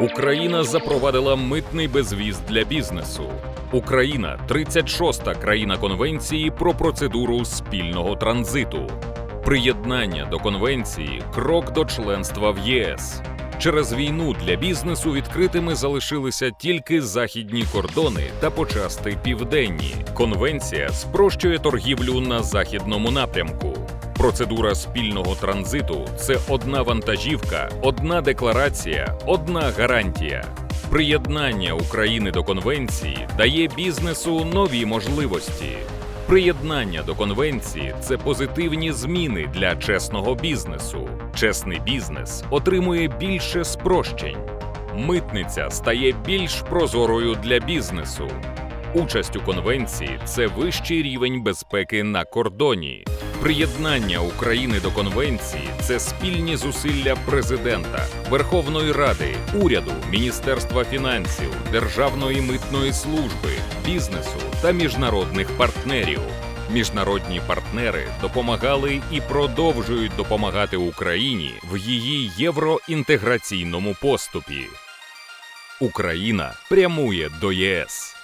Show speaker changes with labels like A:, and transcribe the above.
A: Україна запровадила митний безвіз для бізнесу. Україна 36-та країна конвенції про процедуру спільного транзиту. Приєднання до конвенції крок до членства в ЄС. Через війну для бізнесу відкритими залишилися тільки західні кордони та почасти південні. Конвенція спрощує торгівлю на західному напрямку. Процедура спільного транзиту це одна вантажівка, одна декларація, одна гарантія. Приєднання України до конвенції дає бізнесу нові можливості. Приєднання до конвенції це позитивні зміни для чесного бізнесу. Чесний бізнес отримує більше спрощень. Митниця стає більш прозорою для бізнесу. Участь у конвенції це вищий рівень безпеки на кордоні. Приєднання України до конвенції це спільні зусилля президента, Верховної Ради, уряду, Міністерства фінансів, Державної митної служби, бізнесу та міжнародних партнерів. Міжнародні партнери допомагали і продовжують допомагати Україні в її євроінтеграційному поступі. Україна прямує до ЄС.